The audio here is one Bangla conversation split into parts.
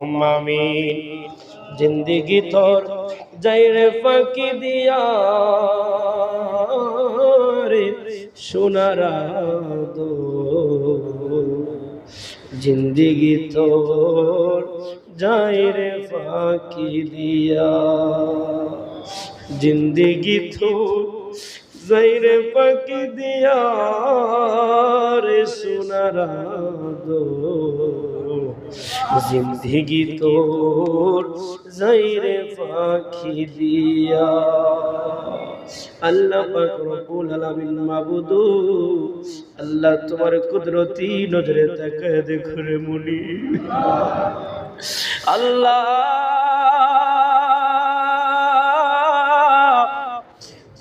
মামিন জিন্দিগি তোর যাইরে ফাঁকি দিয়া রে সোনারা দো জিন্দিগি তোর যাইরে ফাঁকি দিয়া। জিন্দিগি তোর যাইরে ফাঁকি দিয়া রে সোনারা দো জিন্দিগি তোর যাইরে পাখি দিয়া আল্লাহ পাক আলামিন মাবুদু আল্লাহ তোমার কুদরতি নজরে তাকায় দেখো মুনি আল্লাহ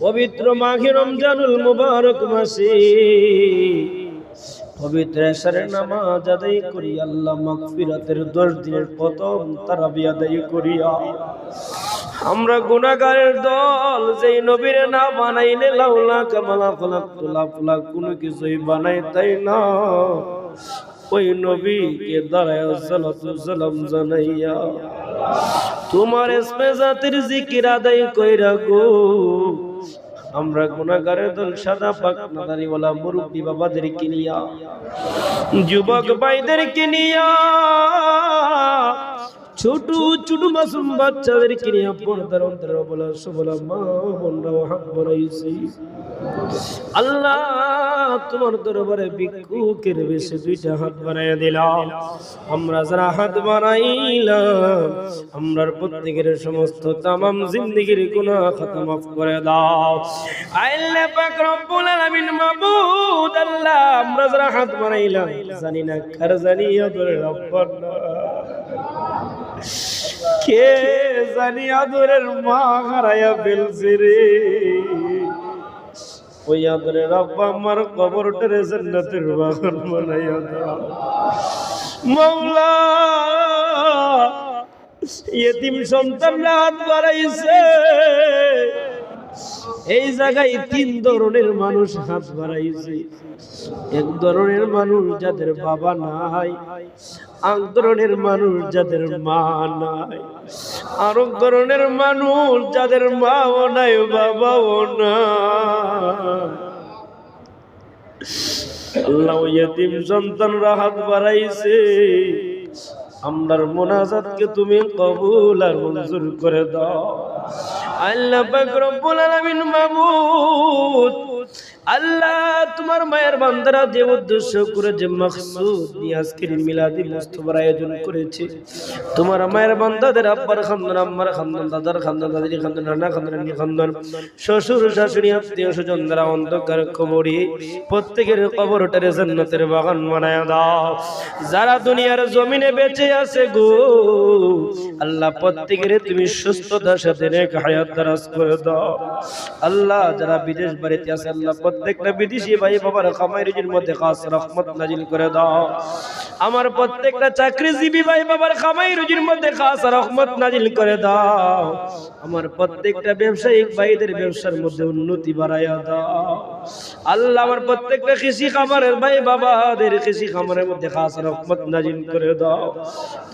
পবিত্র মাঘে রমজানুল মুবারক মাসে পবিত্র এসারে নামাজ আদায় করি, আল্লাহ মাগফিরাতের দশ দিনের প্রথম তারাবি আদায় করিয়া আমরা গুনাহগারের দল, যেই নবীর না বানাইলে লাউলা কামালা ফলাক তোলা ফলা কোনো কিছুই বানাই তাই না? ওই নবীকে দাঁড়ায় সালাতু সালাম জানাইয়া, তোমার ইসমে জাতির জিকির আদায় কইরা গো। আমরা গুনাহগারের দল সাদা পাক নাদারিওয়ালা মুরব্বী বাবাদের কিনিয়া যুবক ভাইদের কিনিয়া ছোট ছোট মাসুম বাচ্চাদের কিনিয়া পর্দার অন্তর বলা সবলা মা বোনরা হাত বাড়াইছি। আল্লাহ তোমার দরবারে ভিক্ষুকের বেশে দুইটা হাত বানাইয়া দিলাম আমরা যারা হাত বানাইলাম আমরার প্রত্যেকের সমস্ত তামাম জিন্দিগির গুনাহ খাতা মাফ করে দাও। আল্লাহ পাক রব্বুল আলামিন মাবুদ আল্লাহ, আমরা যারা হাত বানাইলাম জানি না কার জানি আদরে কে জানি আদরের মা হারাইয়া ফেলছে রে। ওই আদরে আব্বা আমার কবরটারে জান্নাতের বাগান বানাইয়া দাও মৌলা, ইয়েতিম সন্তান হাত বাড়াইছে। এই জায়গায় তিন ধরনের মানুষ হাত বাড়াইছে। এক ধরনের মানুষ যাদের বাবা নাই এক ধরনের মানুষ যাদের মা নাই আর ধরনের মানুষ যাদের মাও নাই, বাবাও নাই। আল্লাহ ইয়তিম সন্তানরা হাত বাড়াইছে। আমরার মোনাজাতকে তুমি কবুল আর মঞ্জুর করে দাও। আল্লাহ পাক রব্বুল আলামিন মাবুদ। আল্লাহ তোমার মায়ের বান্দারা যে উদ্দেশ্য করে, যে মাকসুদ আজকের মিলাদি মুস্তফার আয়োজন করেছে, তোমার মায়ের বান্দাদের আব্বার খান্দন, আম্মার খান্দন, দাদার খান্দন, দাদির খান্দন রান্না খান্দন রান্নি খান্দন, শ্বশুর, শাশুড়ি, আত্মীয় স্বজন দ্বারা অন্ধকার কবরে, প্রত্যেকের কবরটারে জান্নাতের বাগান বানায় দাও। যারা দুনিয়ার জমিনে বেঁচে আছে গো, আল্লাহ প্রত্যেকের তুমি সুস্থতার সাথে নেক হায়াত দারাজ করে দাও। আল্লাহ যারা বিদেশ বাড়িতে আছে, আল্লাহ প্রত্যেকটা বিদেশি ভাই বাবার খামাই রুজির মধ্যে খাস রহমত নাজিল করে দাও। আমার প্রত্যেকটা চাকরিজীবী ভাই বাবার খামাই রুজির মধ্যে খাস রহমত নাজিল করে দাও। আমার প্রত্যেকটা ব্যবসায়িক ভাইদের ব্যবসার মধ্যে উন্নতি বাড়াইয়া দাও। আল্লাহ আমার প্রত্যেকটা কৃষি খামারের ভাই বাবাদের কৃষি খামারের মধ্যে খাস রহমত নাজিল করে দাও।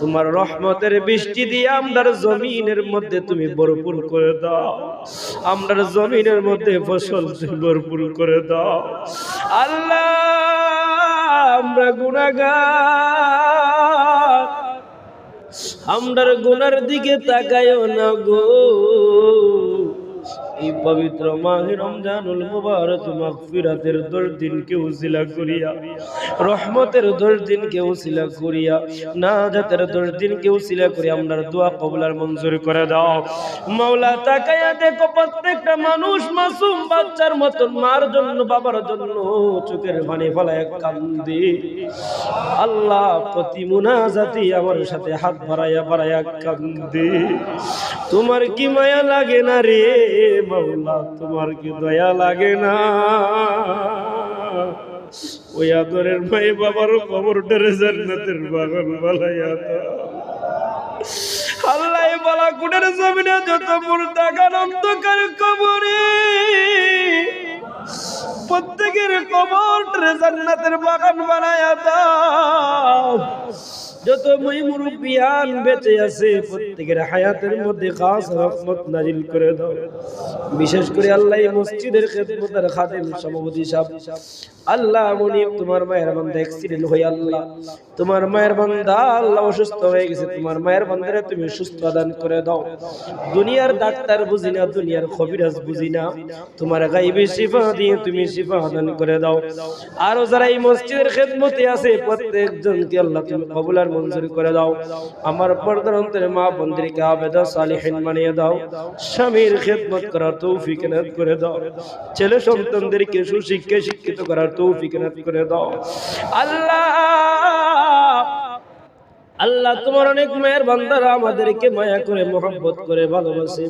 তোমার রহমতের বৃষ্টি দিয়ে আমরার জমিনের মধ্যে তুমি ভরপুর করে দাও। আমরার জমিনের মধ্যে ফসল ভরপুর করে দাও। আমরা গুনাগার আমরার গুনার দিকে তাকায়ও না গো। এই পবিত্র মাহে রমজানুল মুবারক মাগফিরাতের দশ দিনকে উসিলা করিয়া, রহমতের দশ দিনকে উসিলা করিয়া, নাজাতের দশ দিনকে উসিলা করিয়া আমরার দোয়া কবুলার মঞ্জুর করে দাও। মাওলা, তাকায়া দেখো প্রত্যেকটা মানুষ মাসুম বাচ্চার মতন, মার জন্য, বাবার জন্য চোখের পানি ফলায় কান্দি। আল্লাহ প্রতি মুনাজাতি আমার সাথে হাত বাড়াইয়া বাড়াইয়া কান্দে। তোমার কি মায়া লাগে না রে মাওলা? তোমার কি দয়া লাগে না? ওই আদরের ভাই বাবার কবর ডরে জান্নাতের বাগান বালাইয়া আল্লাহ বালা কুটের জমিনে যত মুর্দাগান অন্ধকার কবরে, প্রত্যেকের কবর জান্নাতের বাগান বানায়া দাও। যত মই মুরব্বী মুরব্বিয়ান বেঁচে আছে, প্রত্যেকের হায়াতের মধ্যে খাস রহমত নাজিল করে দাও। বিশেষ করে আল্লাহ মসজিদের খেদমতের খাদেম সভাপতি সাহেব। আল্লাহ মনি, তোমার মায়ের বান্দা অ্যাক্সিডেন্ট হয়ে আল্লাহ। তোমার মায়ের বান্দা আল্লাহ অসুস্থ হয়ে গেছে, তোমার মায়ের বান্দারে তুমি সুস্থ দান করে দাও। দুনিয়ার ডাক্তার বুঝি না, দুনিয়ার খবিরাজ বুঝি না। তোমার গাইবে শিফা দিয়ে তুমি শিফা দান করে দাও। আরও যারা এই মসজিদের খেদমতে আছে, প্রত্যেকজনকে আল্লাহ তুমি কবুল আর মঞ্জুর করে দাও। আমার পর্দার অন্তরে মা বন্দিরকে আবেদা সালিহিন বানিয়ে দাও। স্বামীর খেদমত করার তৌফিক এনায়েত করে দাও। ছেলে সন্তানদেরকে সুশিক্ষায় শিক্ষিত করার তৌফিক এনায়েত করে দাও। আল্লাহ! আল্লাহ, তোমার অনেক মায়ের বান্দারা আমাদেরকে মায়া করে মোহাম্মত করে ভালোবাসে।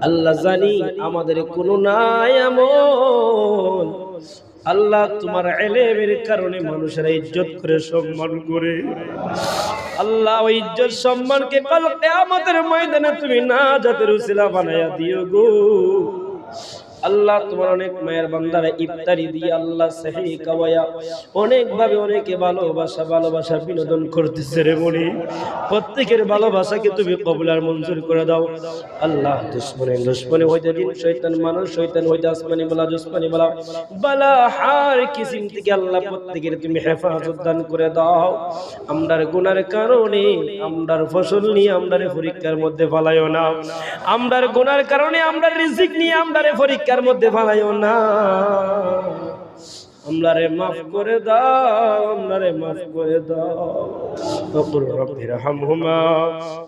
আল্লাহ জানি আমাদের কোনো নাই এমন। আল্লাহ তোমার এলেমের কারণে মানুষেরা ইজ্জত করে সম্মান করে। আল্লাহ ওই ইজ্জত সম্মানকে কাল আমাদের ময়দানে তুমি না যাতে রুসিলা বানাইয়া দিও গো। আল্লাহ তোমার অনেক মায়ের বান্দারা ইফতারি দিয়ে আল্লাহ সাহি কাওয়ায়া অনেক ভাবে অনেকে ভালোবাসা ভালোবাসা বিনোদন করতেছে রে মনি প্রত্যেকের ভালোবাসাকে তুমি কবুলার মঞ্জুর করে দাও। আল্লাহ দুশ্মনে দুশ্মনে হইতে দিন শয়তান, মানুষ শয়তান হইতে আসমানি বলা দুশ্মনি বলা। বালা হার কিসিম থেকে আল্লাহ প্রত্যেকের তুমি হেফাজত দান করে দাও। আমরার গুনার কারণে, আমরার ফসল নিয়ে আমরারে পরীক্ষার মধ্যে ফালাইও না। আমরার গুনার কারণে আমরা রিজিক নিয়ে আমরারে পরীক্ষার মধ্যে ফালাইও না আমরারে মাফ করে দাও আমরারে মাফ করে দাও وقل رب ارحمهما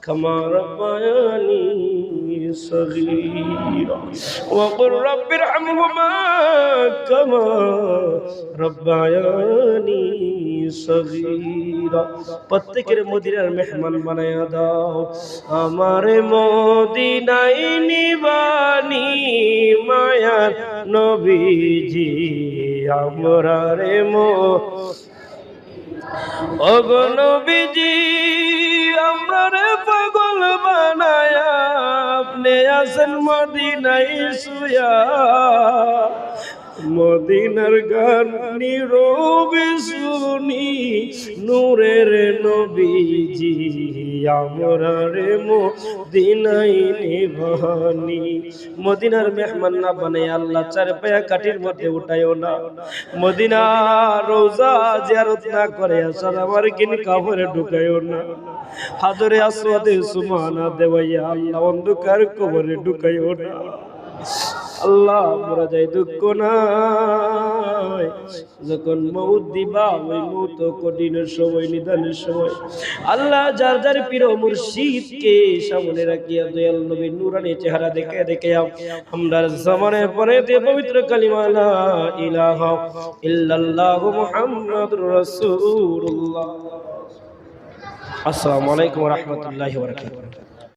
كما ربياني صغيرا وقل رب ارحمهما كما ربياني সগীরা প্রত্যেকের মদিনার মেহমান বানায়া দাও। আমার মদিনাই নিবানি মায়ার নবীজি, আমরা রে মো। অগনবীজি আমরা রে পাগল বানায়া, আপনি আসেন মদিনাই সুয়া মদিনার গান নীরবে শুনি, নূরের নবীজি, আমরা রে মদিনাই নিবানি। মদিনার মেহমান না বানাই আল্লাহ চার পায়া কাঠির মধ্যে উঠাইও না। মদিনা রোজা জিয়ারত না করে আসার আমার কিন কাপড়ে ঢুকাইও না। হাজরে আসওয়াদে সুমানা দেওয়াইয়া আল্লাহ অন্ধকার কবরে ঢুকাইও না। আল্লাহ মোরা যাই দুঃখ নাই। যখন মৌত দিবা, ওই মৌত কঠিনের সময়, নিদানের সময়। আল্লাহ যার যার প্রিয় মুর্শিদকে সামনে রাখিয়া দয়াল নবী নুরানি চেহারা দেখে দেখে আমরা জমানের পরে দিয়ে পবিত্র কালিমা, লা ইলাহা ইল্লাল্লাহু মুহাম্মাদুর রাসূলুল্লাহ। আসসালামু আলাইকুম ওয়া রাহমাতুল্লাহি ওয়া বারাকাতুহু।